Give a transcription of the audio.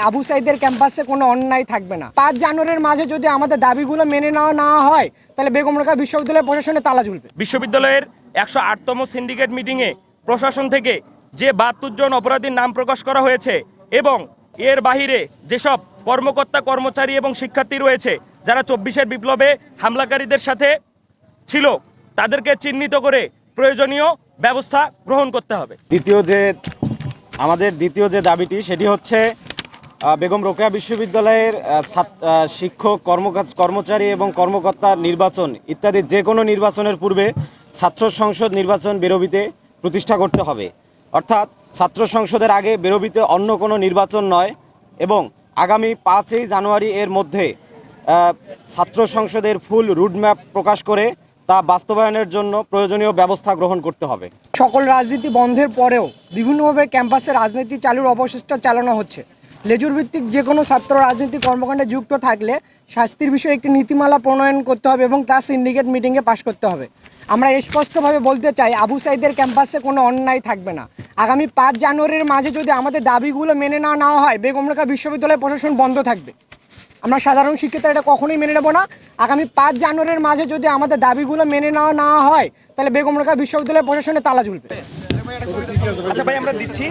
আবু সাইদের ক্যাম্পাসে কোনো অন্যায় থাকবে না। পাঁচ জানুয়ারির মাঝে যদি আমাদের দাবিগুলো মেনে নেওয়া না হয় তাহলে বেগম রোকেয়া বিশ্ববিদ্যালয় প্রশাসনে তালা ঝুলবে। বিশ্ববিদ্যালয়ের একশো আটতম সিন্ডিকেট মিটিংয়ে প্রশাসন থেকে যে বাহাত্তর জন অপরাধীর নাম প্রকাশ করা হয়েছে এবং এর বাহিরে যেসব কর্মকর্তা কর্মচারী এবং শিক্ষার্থী রয়েছে যারা চব্বিশের বিপ্লবে হামলাকারীদের সাথে ছিল তাদেরকে চিহ্নিত করে প্রয়োজনীয় ব্যবস্থা গ্রহণ করতে হবে। দ্বিতীয় যে আমাদের দ্বিতীয় যে দাবিটি সেটি হচ্ছে বেগম রোকেয়া বিশ্ববিদ্যালয়ের শিক্ষক, কর্মকাজ, কর্মচারী এবং কর্মকর্তা নির্বাচন ইত্যাদি যে কোনো নির্বাচনের পূর্বে ছাত্র সংসদ নির্বাচন বেরোবিতে প্রতিষ্ঠা করতে হবে। অর্থাৎ ছাত্র সংসদের আগে বেরোবিতে অন্য কোনো নির্বাচন নয় এবং আগামী পাঁচই জানুয়ারি এর মধ্যে ছাত্র সংসদের ফুল রুটম্যাপ প্রকাশ করে তা বাস্তবায়নের জন্য প্রয়োজনীয় ব্যবস্থা গ্রহণ করতে হবে। সকল রাজনীতি বন্ধের পরেও বিভিন্নভাবে ক্যাম্পাসে রাজনীতি চালুর অবশিষ্ট চালানো হচ্ছে। লেজুর ভিত্তিক যে কোনো ছাত্র রাজনীতি কর্মকাণ্ডে যুক্ত থাকলে শাস্তির বিষয়ে একটি নীতিমালা প্রণয়ন করতে হবে এবং তা সিন্ডিকেট মিটিংয়ে পাশ করতে হবে। আমরা স্পষ্টভাবে বলতে চাই, আবু সাইদের ক্যাম্পাসে কোনো অন্যায় থাকবে না। আগামী পাঁচ জানুয়ারির মাঝে যদি আমাদের দাবিগুলো মেনে না নেওয়া হয়, বেগম রোকেয়া বিশ্ববিদ্যালয় প্রশাসন বন্ধ থাকবে। আমরা সাধারণ শিক্ষিতরা এটা কখনোই মেনে নেব না। আগামী পাঁচ জানুয়ারির মাঝে যদি আমাদের দাবিগুলো মেনে নেওয়া না হয়, তাহলে বেগম রোকেয়া বিশ্ববিদ্যালয় প্রশাসনে তালা ঝুলবে। আচ্ছা ভাই, আমরা দিচ্ছি।